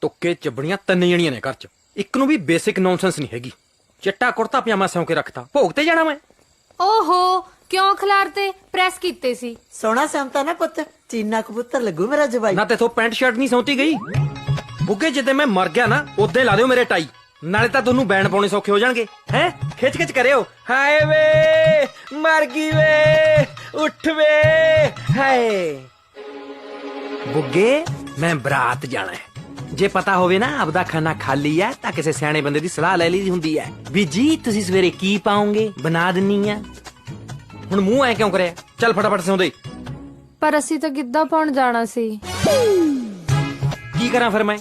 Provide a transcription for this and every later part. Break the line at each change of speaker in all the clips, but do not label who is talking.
ਤੁੱਕੇ ਚੱਬੜੀਆਂ ਤਿੰਨ ਜਣੀਆਂ ਨੇ ਘਰ 'ਚ। ਇੱਕ ਨੂੰ ਵੀ ਬੇਸਿਕ ਨੌਨਸੈਂਸ ਨਹੀਂ ਹੈਗੀ। ਚਿੱਟਾ ਕੁੜਤਾ ਪਜਾਮਾ ਸਿਉਂ ਕੇ ਰੱਖਤਾ। ਭੋਗ ਤੇ ਜਾਣਾ ਮੈਂ।
ਓਹੋ ਕਿਉਂ ਖਿਲਾਰਤੇ ਪ੍ਰੈਸ ਕੀਤੇ ਸੀ?
ਸੋਹਣਾ ਸੰਤਾ ਨਾ ਪੁੱਤ ਚੀਨਾ ਕਬੂਤਰ ਲੱਗੂ ਮੇਰਾ ਜਵਾਈ।
ਨਾ ਤੇਥੋਂ ਪੈਂਟ ਸ਼ਰਟ ਨਹੀਂ ਸੌਂਤੀ ਗਈ। ਬੁੱਗੇ ਜਿੱਦੇ ਮੈਂ ਮਰ ਗਿਆ ਨਾ ਉਦੋਂ ਲਾ ਦਿਓ ਮੇਰੇ ਟਾਈ। ਨਾਲੇ ਤਾਂ ਤੁਹਾਨੂੰ ਬੈਣ ਪਾਉਣੇ ਸੌਖੇ ਹੋ ਜਾਣਗੇ। ਹੈ? ਖਿੱਚ ਖਿੱਚ ਕਰਿਓ। ਹਾਏ ਵੇ ਮਰ ਗਈ ਵੇ ਉੱਠ ਵੇ ਹਾਏ। ਬੁੱਗੇ ਮੈਂ ਬਰਾਤ ਜਾਣਾ ਹੈ। ਜੇ ਪਤਾ ਹੋਵੇ ਨਾ ਆਪਦਾ ਖਾਣਾ ਖਾਲੀ ਹੈ ਤਾਂ ਕਿਸੇ ਸਿਆਣੇ ਬੰਦੇ ਦੀ ਸਲਾਹ ਲੈ ਲਈ ਹੁੰਦੀ ਹੈ ਵੀ ਜੀ ਤੁਸੀਂ ਸਵੇਰੇ ਕੀ ਪਾਉਂਗੇ ਬਣਾ ਦਿੰਨੀ ਆ। ਹੁਣ ਮੂੰਹ ਐ ਕਿਉਂ ਕਰਿਆ? ਚੱਲ ਫਟਾਫਟ ਸਿਉਂਦੇ।
ਪਰ ਅਸੀਂ ਤਾਂ ਗਿੱਧਾ ਪਾਉਣ ਜਾਣਾ ਸੀ।
ਕੀ ਕਰਾਂ ਫਿਰ ਮੈਂ?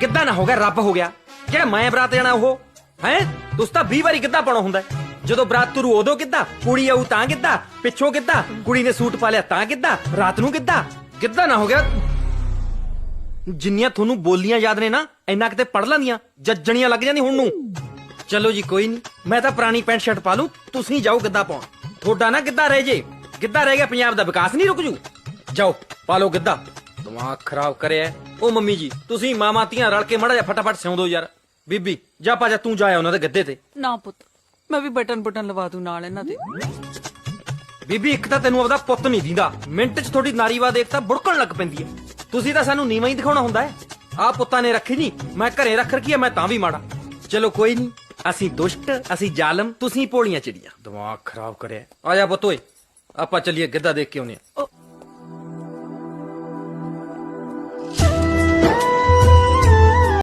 ਕਿੱਦਾਂ ਨਾ ਹੋ ਗਿਆ ਰੱਬ ਹੋ ਗਿਆ। ਜਿਹੜਾ ਮੈਂ ਬਰਾਤ ਜਾਣਾ ਉਹ ਹੈ? ਤੁਸੀਂ ਤਾਂ 20 ਵਾਰੀ ਕਿੱਦਾਂ ਪਾਉਣਾ ਹੁੰਦਾ। ਹੈ? ਜਦੋਂ ਬਰਾਤ ਤੁਰੂ ਉਦੋਂ ਕਿੱਦਾਂ ਕੁੜੀ ਆਊ ਤਾਂ ਕਿੱਦਾਂ ਪਿੱਛੋਂ ਕਿੱਦਾਂ ਕੁੜੀ ਨੇ ਸੂਟ ਪਾ ਲਿਆ ਤਾਂ ਕਿੱਦਾਂ ਰਾਤ ਨੂੰ ਕਿੱਦਾਂ ਕਿੱਦਾਂ ਨਾ ਹੋ ਗਿਆ ਜਿੰਨੀਆਂ ਤੁਹਾਨੂੰ ਬੋਲੀਆਂ ਯਾਦ ਨੇ ਨਾ ਇੰਨਾ ਕਿਤੇ ਪੜ ਲੈਂਦੀਆਂ ਜੱਜਣੀਆਂ ਲੱਗ ਜਾਂਦੀ ਹੁਣ ਨੂੰ। ਚਲੋ ਜੀ ਕੋਈ ਨਹੀਂ ਮੈਂ ਤਾਂ ਪੁਰਾਣੀ ਪੈਂਟ ਸ਼ਰਟ ਪਾ ਲੂੰ ਤੁਸੀਂ ਜਾਓ ਗਿੱਧਾ ਪਾਉਣ। ਤੁਹਾਡਾ ਨਾ ਗਿੱਧਾ ਰਹਿ ਜੇ ਗਿੱਧਾ ਰਹਿ ਗਿਆ ਪੰਜਾਬ ਦਾ ਵਿਕਾਸ ਨਹੀਂ ਰੁਕ ਜੂ। ਜਾਓ ਪਾ ਲਓ ਗਿੱਧਾ। ਦਿਮਾਗ ਖਰਾਬ ਕਰਿਆ ਉਹ ਮੰਮੀ ਜੀ ਤੁਸੀਂ ਮਾਮਾ ਧੀਆਂ ਰਲ ਕੇ ਮੜਾ ਜਾ ਫਟਾਫਟ ਸਿਉਂ ਦੋ ਯਾਰ। ਬੀਬੀ ਜਾ ਪਾ ਜਾ ਤੂੰ ਜਾ ਉਹਨਾਂ ਦੇ ਗੱਦੇ ਤੇ।
ਨਾ ਪੁੱਤ ਮੈਂ ਵੀ ਬਟਨ ਬਟਨ ਲਵਾ ਦੂੰ ਨਾਲ ਇਹਨਾਂ ਦੇ।
ਬੀਬੀ ਇੱਕ ਤਾਂ ਤੈਨੂੰ ਆਪਦਾ ਪੁੱਤ ਨਹੀਂ ਦਿੰਦਾ। ਮਿੰਟ 'ਚ ਤੁਹਾਡੀ ਨਾਰੀਵਾਦ ਏਕਤਾ ਬੁੜਕਣ ਲੱਗ ਪੈਂਦੀ ਹੈ। ਤੁਸੀਂ ਤਾਂ ਸਾਨੂੰ ਨੀਵਾਂ ਹੀ ਦਿਖਾਉਣਾ ਹੁੰਦਾ ਹੈ। ਆਹ ਪੁੱਤਾਂ ਨੇ ਰੱਖੀ ਨਹੀਂ ਮੈਂ ਘਰੇ ਰੱਖ ਰਖੀ ਹੈ ਮੈਂ ਤਾਂ ਵੀ ਮਾੜਾ। ਚਲੋ ਕੋਈ ਨਹੀਂ ਅਸੀਂ ਦੁਸ਼ਟ, ਅਸੀਂ ਜ਼ਾਲਮ, ਤੁਸੀਂ ਭੋਲੀਆਂ ਚਿੜੀਆਂ। ਦਿਮਾਗ ਖਰਾਬ ਕਰਿਆ। ਆ ਜਾ ਪੁੱਤ ਓਏ, ਆਪਾਂ ਚੱਲੀਏ ਗਿੱਧਾ ਦੇਖ ਕੇ ਆਉਨੇ ਆ